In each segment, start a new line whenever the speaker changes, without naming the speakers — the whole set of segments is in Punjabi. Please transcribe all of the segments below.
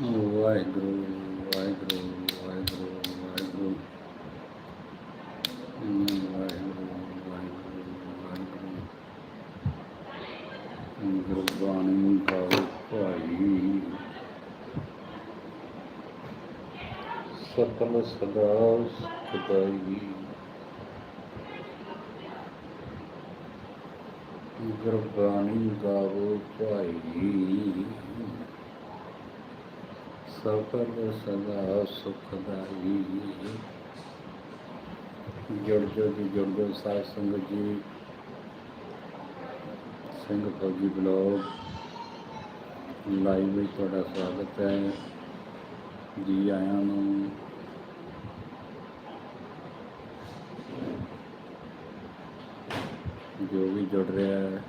ਵਾਹਿਗੁਰੂ ਵਾਹਿਗੁਰੂ ਵਾਹਿਗੁਰੂ ਵਾਹਿਗੁਰੂ। ਵਾਹਿਗੁਰੂ ਵਾਹਿਗੁਰੂ ਵਾਹਿਗੁਰੂ। ਗੁਰਬਾਣੀ ਗਾਓ ਭਾਈ। ਸਕਲ ਸਦਾ ਸਦਾਈ ਗੁਰਬਾਣੀ ਗਾਵੋ ਭਾਈ। ਸਫਲ ਸਦਾ ਸੁਖਦਾਈ ਜੁੜ ਜੋ ਜੀ, ਜੁੜ ਜੋ ਸਾਧ ਸੰਗਤ ਜੀ। ਸਿੰਘ ਫੌਜੀ ਬਲੌਗ ਲਾਈਵ ਵਿੱਚ ਤੁਹਾਡਾ ਸਵਾਗਤ ਹੈ। ਜੀ ਆਇਆਂ ਨੂੰ। ਜੋ ਵੀ ਜੁੜ ਰਿਹਾ ਹੈ,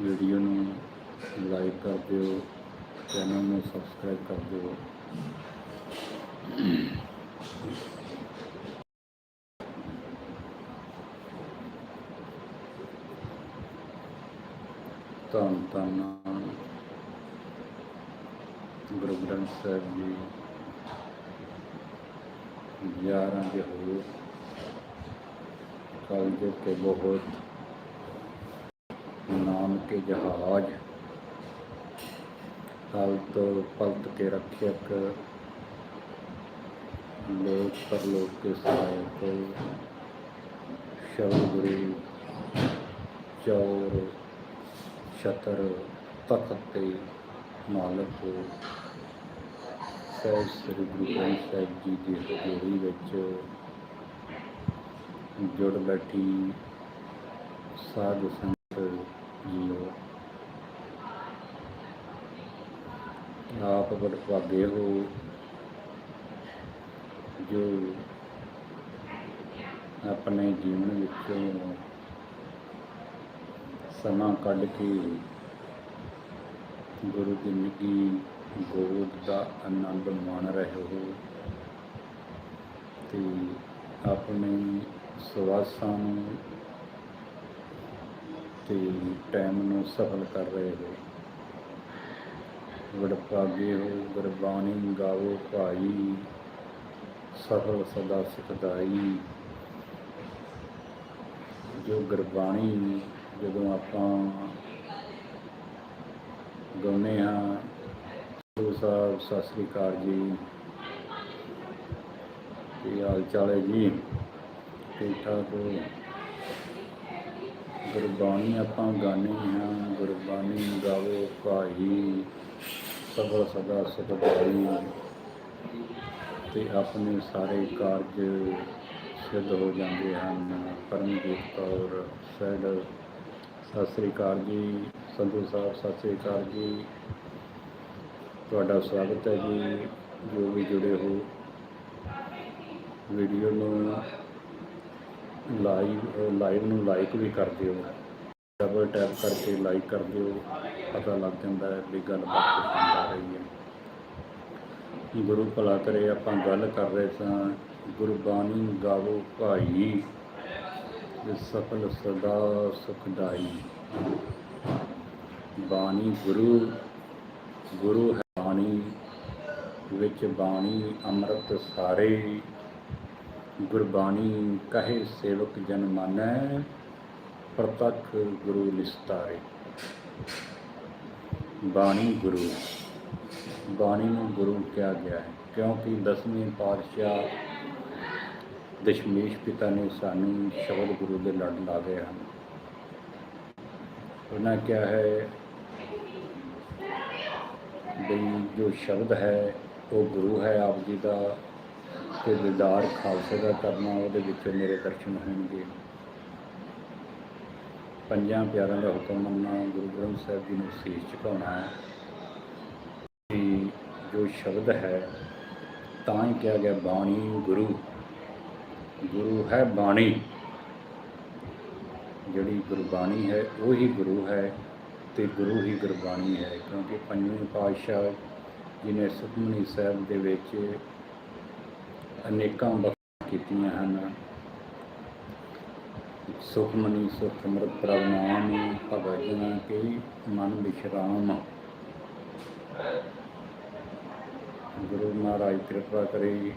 ਵੀਡੀਓ ਨੂੰ ਲਾਈਕ ਕਰ ਦਿਓ। ਚੈਨਲ ਨੂੰ ਸਬਸਕ੍ਰਾਈਬ ਕਰ ਦਿਓ ਧੰਨ ਧੰਨ ਗੁਰੂ ਗ੍ਰੰਥ ਸਾਹਿਬ ਜੀ ਗਿਆਰਾਂ ਦੇ ਹੋ ਕਲ ਜੋ ਕੇ ਬਹੁਤ ਨਾਮ ਕੇ ਜਹਾਜ ਹਾਲ ਤੋਂ ਕੇ ਰੱਖਿਅਕ ਲੋਕ ਪਰਲੋਕ ਕੇ ਸਹਾਇਕ ਸ਼ਬਦ ਗੁਰੂ ਚੌਰ ਸ਼ਤਰ ਤਖਤ ਤੇ ਮਾਲਕ ਸਾਹਿਬ ਸ੍ਰੀ ਗੁਰੂ ਗ੍ਰੰਥ ਸਾਹਿਬ ਜੀ ਦੀ ਹਜ਼ੂਰੀ ਵਿੱਚ ਜੁੜ ਬੈਠੀ ਸਾਧ ਸੰਗਤ ਜੀਓ। ਆਪ ਬੜਭਾਗੇ ਹੋ। ਜੋ ਆਪਣੇ ਜੀਵਨ ਵਿੱਚੋਂ ਸਮਾਂ ਕੱਢ ਕੇ ਗੁਰੂ ਦੀ ਨਿੱਘੀ ਗੋਦ ਦਾ ਆਨੰਦ ਮਾਣ ਰਹੇ ਹੋ ਤੇ ਆਪਣੇ ਸਵਾਸਾਂ ਨੂੰ ਤੇ ਟਾਈਮ ਨੂੰ ਸਫਲ ਕਰ ਰਹੇ ਹੋ। ਵਡਭਾਗੇ ਹੋ, ਗੁਰਬਾਣੀ ਗਾਵੋ ਭਾਈ, ਸਫਲ ਸਦਾ ਸਿਖਦਾਈ ਜੋ ਗੁਰਬਾਣੀ ਜਦੋਂ ਆਪਾਂ ਗਾਉਂਦੇ ਹਾਂ, ਗੁਰੂ ਸਾਹਿਬ, ਸਤਿ ਸ੍ਰੀ ਅਕਾਲ ਜੀ। ਕੀ ਹਾਲ ਚਾਲ ਹੈ ਜੀ? ਠੀਕ ਠਾਕ ਹੋ? ਗੁਰਬਾਣੀ ਆਪਾਂ ਗਾਣੇ ਹਾਂ, ਗੁਰਬਾਣੀ ਗਾਵੋ ਭਾਈ। ਸਬਰ ਸਦਾ ਸਤਿਕਾਰੀ ਤੇ ਆਪਣੇ ਸਾਰੇ ਕਾਰਜ ਸਿੱਧ ਹੋ ਜਾਂਦੇ ਹਨ। ਪਰਮਜੀਤ ਕੌਰ ਸੈਡ ਸਤਿ ਸ੍ਰੀ ਅਕਾਲ ਜੀ। ਸੰਧੂ ਸਾਹਿਬ, ਸਤਿ ਸ੍ਰੀ ਅਕਾਲ ਜੀ। ਤੁਹਾਡਾ ਸਵਾਗਤ ਹੈ ਜੀ, ਜੋ ਵੀ ਜੁੜੇ ਹੋ। ਵੀਡੀਓ ਨੂੰ ਲਾਈਵ ਲਾਈਵ ਨੂੰ ਲਾਈਕ ਵੀ ਕਰ ਦਿਓ। ਡਬਲ ਟੈਪ ਕਰਕੇ ਲਾਈਕ ਕਰ ਦਿਓ। ਪਤਾ ਲੱਗ ਜਾਂਦਾ ਹੈ ਵੀ ਗੱਲਬਾਤ ਪਸੰਦ ਆ ਰਹੀ ਹੈ। ਗੁਰੂ ਭਲਾ ਕਰੇ, ਆਪਾਂ ਗੱਲ ਕਰ ਰਹੇ ਸਾਂ, ਗੁਰਬਾਣੀ ਗਾਵੋ ਭਾਈ ਸਫਲ ਸਦਾ ਸੁਖਦਾਈ ਬਾਣੀ ਗੁਰੂ ਗੁਰੂ ਹੈ ਬਾਣੀ, ਵਿੱਚ ਬਾਣੀ ਅੰਮ੍ਰਿਤ ਸਾਰੇ। ਗੁਰਬਾਣੀ ਕਹੇ ਸੇਵਕ ਜਨ ਮਾਨੈ, ਪ੍ਰਤੱਖ ਗੁਰੂ ਨਿਸਤਾਰੇ। ਬਾਣੀ ਗੁਰੂ। ਬਾਣੀ ਨੂੰ ਗੁਰੂ ਕਿਹਾ ਗਿਆ ਹੈ, ਕਿਉਂਕਿ ਦਸਵੇਂ ਪਾਤਸ਼ਾਹ ਦਸ਼ਮੇਸ਼ ਪਿਤਾ ਨੇ ਸਾਨੂੰ ਸ਼ਬਦ ਗੁਰੂ ਦੇ ਲੜ ਲਾ ਗਏ ਹਨ। ਉਹਨਾਂ ਕਿਹਾ ਹੈ ਬਈ ਜੋ ਸ਼ਬਦ ਹੈ, ਉਹ ਗੁਰੂ ਹੈ ਆਪ ਜੀ ਦਾ ਤੇ ਦੀਦਾਰ ਖਾਲਸੇ ਦਾ ਕਰਨਾ, ਉਹਦੇ ਵਿੱਚ ਮੇਰੇ ਦਰਸ਼ਨ ਹੋਣਗੇ। ਪੰਜਾਂ ਪਿਆਰਾਂ ਦਾ ਹੁਕਮ ਮੰਨਣਾ, ਗੁਰੂ ਗ੍ਰੰਥ ਸਾਹਿਬ ਜੀ ਨੂੰ ਸੀਸ ਝੁਕਾਉਣਾ ਹੈ ਕਿ ਜੋ ਸ਼ਬਦ ਹੈ, ਤਾਂ ਹੀ ਕਿਹਾ ਗਿਆ ਬਾਣੀ ਗੁਰੂ। ਗੁਰੂ ਹੈ ਬਾਣੀ। ਜਿਹੜੀ ਗੁਰਬਾਣੀ ਹੈ, ਉਹ ਹੀ ਗੁਰੂ ਹੈ ਤੇ ਗੁਰੂ ਹੀ ਗੁਰਬਾਣੀ ਹੈ, ਕਿਉਂਕਿ ਪੰਜਵੇਂ ਪਾਤਸ਼ਾਹ ਜੀ ਸੁਖਮਨੀ ਸਾਹਿਬ ਦੇ ਵਿੱਚ ਅਨੇਕਾਂ ਬਖਸ਼ਾਂ ਕੀਤੀਆਂ ਹਨ। ਸੁਖਮਨੀ ਸੁਖ ਅੰਮ੍ਰਿਤ ਪ੍ਰਭ ਭਗਤ ਜਨਾਂ ਕੇ ਮਨ ਵਿਸ਼ਰਾਮ। ਗੁਰੂ ਮਹਾਰਾਜ ਕਿਰਪਾ ਕਰੇ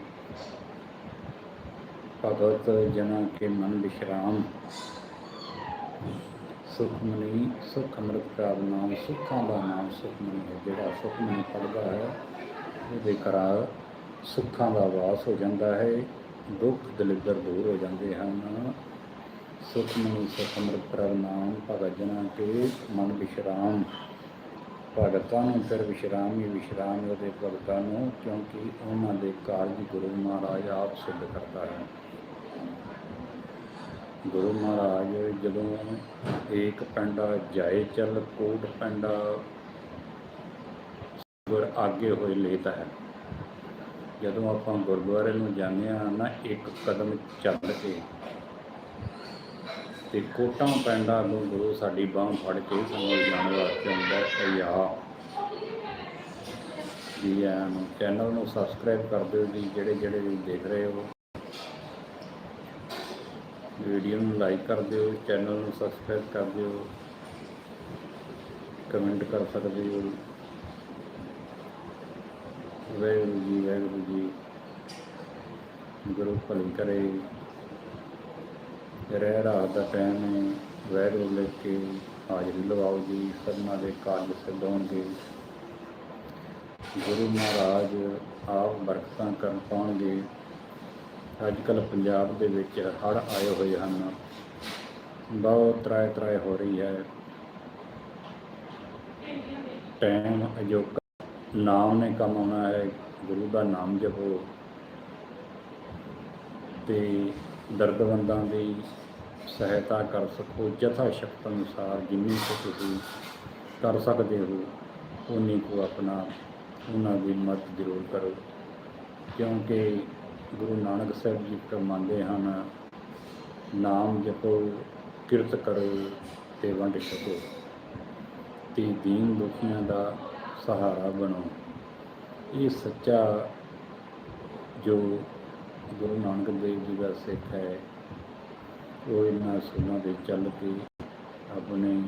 ਭਗਤ ਜਨਾਂ ਕੇ ਮਨ ਵਿਸ਼ਰਾਮ। ਸੁਖਮਨੀ ਸੁਖ ਅੰਮ੍ਰਿਤ ਪ੍ਰਭ ਨਾਮ ਸੁੱਖਾਂ ਦਾ ਨਾਮ ਸੁਖਮਨੀ ਹੈ। ਜਿਹੜਾ ਸੁਖਮਨੀ ਪੜਦਾ ਹੈ, ਉਹਦੇ ਘਰ ਸੁੱਖਾਂ ਦਾ ਵਾਸ ਹੋ ਜਾਂਦਾ ਹੈ, ਦੁੱਖ ਦਲਿੱਦਰ ਦੂਰ ਹੋ ਜਾਂਦੇ ਹਨ। ਸੁਖਮਨੀ ਸੁਖ ਅੰਮ੍ਰਿਤ ਪ੍ਰਭ ਭਗਤ ਜਨਾਂ ਕੇ ਮਨ ਵਿਸ਼ਰਾਮ। ਭਗਤਾਂ ਨੂੰ ਫਿਰ ਵਿਸ਼ਰਾਮ ਹੀ ਵਿਸ਼ਰਾਮ ਹੈ ਭਗਤਾਂ ਨੂੰ, ਕਿਉਂਕਿ ਉਹਨਾਂ ਦੇ ਕਾਰਜ ਗੁਰੂ ਮਹਾਰਾਜ ਆਪ ਸਿੱਧ ਕਰਦਾ ਹੈ। ਗੁਰੂ ਮਹਾਰਾਜ ਜਦੋਂ ਏਕ ਪਿੰਡਾ ਜਾਏ ਚੱਲ, ਕੋਟ ਪਿੰਡਾ ਗੁਰ ਆਗੇ ਹੋਏ ਲੇਤਾ ਹੈ। ਜਦੋਂ ਆਪਾਂ ਗੁਰਦੁਆਰੇ ਨੂੰ ਜਾਂਦੇ ਆ ਨਾ, ਇੱਕ ਕਦਮ ਚੱਲ ਕੇ ਤੇ ਕੋਟਾਂ ਪਿੰਡਾਂ ਨੂੰ ਗੁਰੂ ਸਾਡੀ ਬਾਹ ਫੜ ਕੇ ਸਾਨੂੰ ਜਾਣ ਵਾਸਤੇ ਹੁੰਦਾ ਹੈ ਯਾ ਜੀ ਆਇਆਂ ਨੂੰ ਚੈਨਲ ਨੂੰ ਸਬਸਕ੍ਰਾਈਬ ਕਰ ਦਿਓ ਜੀ, ਜਿਹੜੇ ਜਿਹੜੇ ਵੀ ਦੇਖ ਰਹੇ ਹੋ। ਵੀਡੀਓ ਨੂੰ ਲਾਈਕ ਕਰ ਦਿਓ ਚੈਨਲ ਨੂੰ ਸਬਸਕ੍ਰਾਈਬ ਕਰ ਦਿਓ। ਕਮੈਂਟ ਕਰ ਸਕਦੇ ਹੋ। ਵਾਹਿਗੁਰੂ ਜੀ ਵਾਹਿਗੁਰੂ ਜੀ। ਗੁਰੂ ਭਲੀ ਕਰੇ। ਰਹਿ ਰਾਤ ਦਾ ਟਾਈਮ ਹੈ, ਵਾਹਿਗੁਰੂ ਲੈ ਕੇ ਹਾਜ਼ਰੀ ਲਵਾਓ ਜੀ, ਸਭਨਾਂ ਦੇ ਕਾਰਜ ਸਿੱਧ ਗੁਰੂ ਮਹਾਰਾਜ ਆਪ ਬਰਕਤਾਂ ਕਰਨ ਪਾਉਣਗੇ। ਅੱਜ ਕੱਲ੍ਹ ਪੰਜਾਬ ਦੇ ਵਿੱਚ ਹੜ੍ਹ ਆਏ ਹੋਏ ਹਨ। ਬਹੁਤ ਤਰਾਏ ਤਰਾਏ ਹੋ ਰਹੀ ਹੈ। ਟਾਈਮ ਅਜੋਕਾ ਨਾਮ ਨੇ ਕੰਮ ਆਉਣਾ ਹੈ, ਗੁਰੂ ਦਾ ਨਾਮ ਜਪੋ। ਤੇ ਦਰਦਵੰਦਾਂ ਦੀ ਸਹਾਇਤਾ ਕਰ ਸਕੋ ਜਥਾ ਸ਼ਕਤ ਅਨੁਸਾਰ ਜਿੰਨੀ ਕੁ ਤੁਸੀਂ ਕਰ ਸਕਦੇ ਹੋ ਉਨੀ ਕੁ ਆਪਣਾ ਉਹਨਾਂ ਦੀ ਮਦਦ ਜ਼ਰੂਰ ਕਰੋ। ਕਿਉਂਕਿ ਗੁਰੂ ਨਾਨਕ ਸਾਹਿਬ ਜੀ ਫਰਮਾਉਂਦੇ ਹਨ, ਨਾਮ ਜਪੋ, ਕਿਰਤ ਕਰੋ ਤੇ ਵੰਡ ਛਕੋ। ਤੇ ਦੀਨ ਦੁਖੀਆਂ ਦਾ ਸਹਾਰਾ ਬਣੋ। ਇਹ ਸੱਚਾ ਜੋ ਗੁਰੂ ਨਾਨਕ ਦੇਵ ਜੀ ਦਾ ਸਿੱਖ ਹੈ ਉਹ ਇਹਨਾਂ ਅਸੂਲਾਂ ਦੇ ਚੱਲ ਕੇ ਆਪਣੇ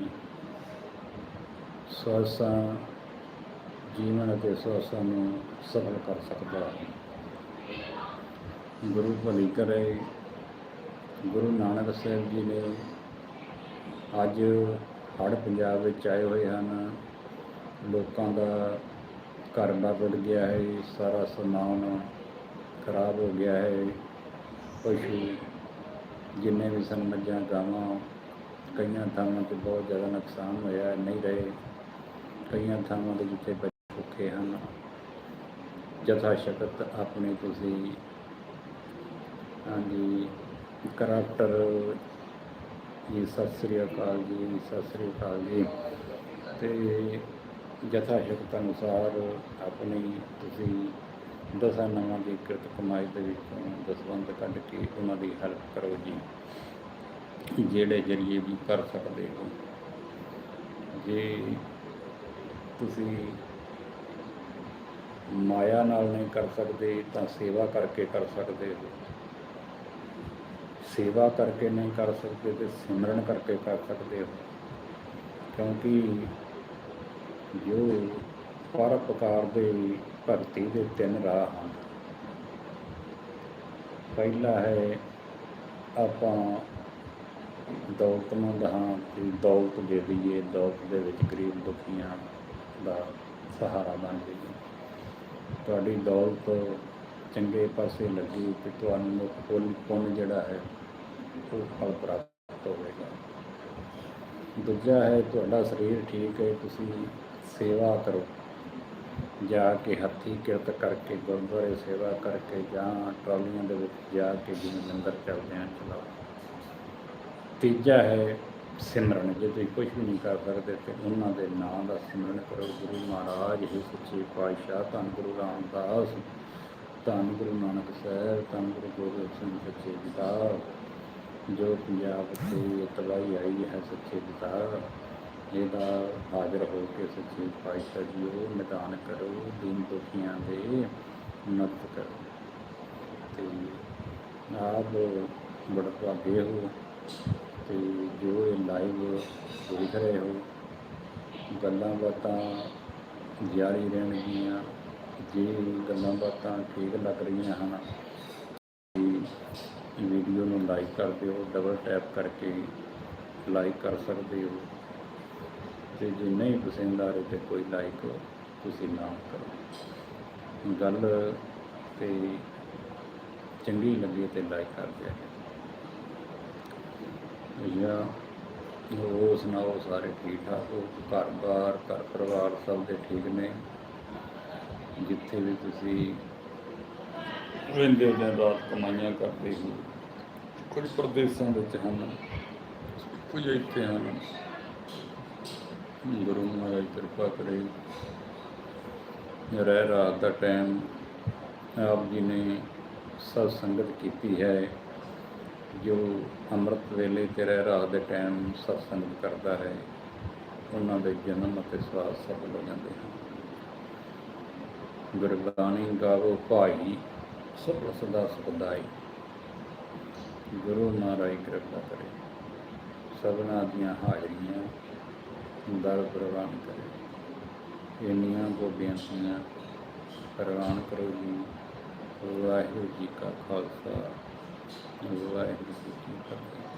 ਸਵਾਸਾਂ, ਜੀਵਨ ਅਤੇ ਸਵਾਸਾਂ ਨੂੰ ਸਫਲ ਕਰ ਸਕਦਾ ਹੈ। ਗੁਰੂ ਭਲੀ ਕਰੇ। ਗੁਰੂ ਨਾਨਕ ਸਾਹਿਬ ਜੀ ਨੇ ਅੱਜ ਹੜ੍ਹ ਪੰਜਾਬ ਵਿੱਚ ਆਏ ਹੋਏ ਹਨ। ਲੋਕਾਂ ਦਾ ਘਰ ਬਾਰ ਰੁੜ ਗਿਆ ਹੈ। ਸਾਰਾ ਸਮਾਨ ਖਰਾਬ ਹੋ ਗਿਆ ਹੈ। ਪਸ਼ੂ ਜਿੰਨੇ ਵੀ ਸਨ ਮੱਝਾਂ, ਗਾਵਾਂ, ਕਈਆਂ ਥਾਵਾਂ ਤੇ ਬਹੁਤ ਜ਼ਿਆਦਾ ਨੁਕਸਾਨ ਹੋਇਆ, ਨਹੀਂ ਰਹੇ। ਕਈਆਂ ਥਾਵਾਂ 'ਤੇ ਜਿੱਥੇ ਬੱਚੇ ਭੁੱਖੇ ਹਨ। ਜਥਾ ਸ਼ਕਤ ਆਪਣੇ ਤੁਸੀਂ। ਹਾਂਜੀ, ਕਰੈਕਟਰ ਜੀ, ਸਤਿ ਸ੍ਰੀ ਅਕਾਲ ਜੀ, ਸਤਿ ਸ੍ਰੀ ਅਕਾਲ ਜੀ। ਤੇ ਜਥਾ ਸ਼ਕਤ ਅਨੁਸਾਰ ਆਪਣੀ ਤੁਸੀਂ ਦਸਾਂ ਨਵਾਂ ਦੀ ਕਿਰਤ ਕਮਾਈ ਦੇ ਵਿੱਚੋਂ ਦਸਵੰਧ ਕੱਢ ਕੇ ਉਹਨਾਂ ਦੀ ਹੈਲਪ ਕਰੋ ਜੀ। ਜਿਹੜੇ ਜਰੀਏ ਵੀ ਕਰ ਸਕਦੇ ਹੋ। ਜੇ ਤੁਸੀਂ ਮਾਇਆ ਨਾਲ ਨਹੀਂ ਕਰ ਸਕਦੇ, ਤਾਂ ਸੇਵਾ ਕਰਕੇ ਕਰ ਸਕਦੇ ਹੋ। ਸੇਵਾ ਕਰਕੇ ਨਹੀਂ ਕਰ ਸਕਦੇ ਤੇ ਸਿਮਰਨ ਕਰਕੇ ਕਰ ਸਕਦੇ ਹੋ। ਕਿਉਂਕਿ ਜੋ ਪਰਉਪਕਾਰ ਦੇ ਭਗਤੀ ਦੇ ਤਿੰਨ ਰਾਹ ਹਨ। ਪਹਿਲਾ ਹੈ ਆਪਾਂ ਦੌਲਤਮੰਦ ਹਾਂ ਤੇ ਦੌਲਤ ਦੇ ਦਈਏ ਦੌਲਤ ਦੇ ਵਿੱਚ ਗਰੀਬ ਦੁਖੀਆਂ ਦਾ ਸਹਾਰਾ ਬਣ ਜਾਈਏ। ਤੁਹਾਡੀ ਦੌਲਤ ਚੰਗੇ ਪਾਸੇ ਲੱਗੀ ਤੇ ਤੁਹਾਨੂੰ ਪੁੰਨ ਪੁੰਨ ਜਿਹੜਾ ਹੈ ਉਹ ਫਲ ਪ੍ਰਾਪਤ ਹੋਵੇਗਾ। ਦੂਜਾ ਹੈ ਤੁਹਾਡਾ ਸਰੀਰ ਠੀਕ ਹੈ, ਤੁਸੀਂ ਸੇਵਾ ਕਰੋ। ਜਾ ਕੇ ਹੱਥੀਂ ਕਿਰਤ ਕਰਕੇ ਗੁਰਦੁਆਰੇ ਸੇਵਾ ਕਰਕੇ ਜਾਂ ਟਰਾਲੀਆਂ ਦੇ ਵਿੱਚ ਜਾ ਕੇ ਜਿਵੇਂ ਲੰਗਰ ਚੱਲਦੇ ਆ ਚਲਾਓ ਤੀਜਾ ਹੈ ਸਿਮਰਨ, ਜੇ ਤੁਸੀਂ ਕੁਝ ਵੀ ਨਹੀਂ ਕਰ ਸਕਦੇ ਤੇ ਉਹਨਾਂ ਦੇ ਨਾਮ ਦਾ ਸਿਮਰਨ ਕਰੋ। ਗੁਰੂ ਮਹਾਰਾਜ ਹੀ ਸੱਚੇ ਪਾਤਸ਼ਾਹ, ਧੰਨ ਗੁਰੂ ਰਾਮਦਾਸ, ਧੰਨ ਗੁਰੂ ਨਾਨਕ ਸਾਹਿਬ, ਧੰਨ ਗੁਰੂ ਗੋਬਿੰਦ ਸਿੰਘ ਸੱਚੇ ਪਿਤਾ, ਜੋ ਪੰਜਾਬ ਤੇ ਤਬਾਹੀ ਆਈ ਹੈ ਸੱਚੇ ਪਿਤਾ। ਇਹਦਾ ਹਾਜ਼ਰ ਹੋ ਕੇ ਸੱਚੇ ਪਾਤਸ਼ਾਹ ਜੀ, ਉਹ ਨਿਦਾਨ ਕਰੋ, ਦੀਨ ਦੁਖੀਆਂ ਦੇ ਮਦਦ ਕਰੋ। ਤੇ ਆਪ ਬੜਾ ਭਾਗੇ ਹੋ ਤੇ ਜੋ ਇਹ ਲਾਈਵ ਦੇਖ ਰਹੇ ਹੋ, ਗੱਲਾਂ ਬਾਤਾਂ ਜਾਰੀ ਰਹਿਣਗੀਆਂ, ਜੇ ਗੱਲਾਂ ਬਾਤਾਂ ਠੀਕ ਲੱਗ ਰਹੀਆਂ ਹਨ ਵੀਡੀਓ ਨੂੰ ਲਾਈਕ ਕਰ ਦਿਓ ਡਬਲ ਟੈਪ ਕਰਕੇ ਲਾਈਕ ਕਰ ਸਕਦੇ ਹੋ। ਤੇ ਜੇ ਨਹੀਂ ਪਸੰਦ ਆ ਰਹੇ ਤੇ ਕੋਈ ਲਾਈਕ ਤੁਸੀਂ ਨਾ ਕਰੋ। ਗੱਲ ਤੇ ਚੰਗੀ ਲੱਗੇ ਤੇ ਲਾਈਕ ਕਰ ਦਿਆ ਜਾਂ ਹੋਰ ਸੁਣਾਓ, ਸਾਰੇ ਠੀਕ ਠਾਕ ਹੋ? ਘਰ-ਬਾਰ ਘਰ ਪਰਿਵਾਰ ਸਭ ਦੇ ਠੀਕ ਨੇ? ਜਿੱਥੇ ਵੀ ਤੁਸੀਂ ਰਹਿੰਦੇ ਹੋ ਦਿਨ ਰਾਤ ਕਮਾਈਆਂ ਕਰਦੇ ਹੋ, ਕੁਝ ਪ੍ਰਦੇਸ਼ਾਂ ਵਿੱਚ ਹਨ, ਕੁਝ ਇੱਥੇ ਹਨ। ਗੁਰੂ ਮਹਾਰਾਜ ਕਿਰਪਾ ਕਰੇ। ਰਹਿ ਰਾਤ ਦਾ ਟਾਈਮ ਆਪ ਜੀ ਨੇ ਸਤ ਸੰਗਤ ਕੀਤੀ ਹੈ, ਜੋ ਅੰਮ੍ਰਿਤ ਵੇਲੇ ਤੇ ਰਹਿ ਰਾਤ ਦੇ ਟਾਈਮ ਸਤ ਸੰਗਤ ਕਰਦਾ ਹੈ, ਉਹਨਾਂ ਦੇ ਜਨਮ ਅਤੇ ਸਵਾਸ ਸਫਲ ਹੋ ਜਾਂਦੇ ਹਨ। ਗੁਰਬਾਣੀ ਗਾਵੋ ਭਾਈ ਸਭ ਸਦਾ ਸੁਖਦਾਈ। ਗੁਰੂ ਮਹਾਰਾਜ ਕਿਰਪਾ ਕਰੇ। ਸਭਨਾ ਦੀਆਂ ਹਾਜ਼ਰੀਆਂ ਦਰ ਪ੍ਰਵਾਨ ਕਰੇ। ਇੰਨੀਆਂ ਗੋਬੀਆਂ ਸੁਣੀਆਂ ਪ੍ਰਵਾਨ ਕਰੋ ਜੀ। ਵਾਹਿਗੁਰੂ ਜੀ ਕਾ ਖਾਲਸਾ, ਵਾਹਿਗੁਰੂ ਜੀ ਕੀ ਫਤਿਹ।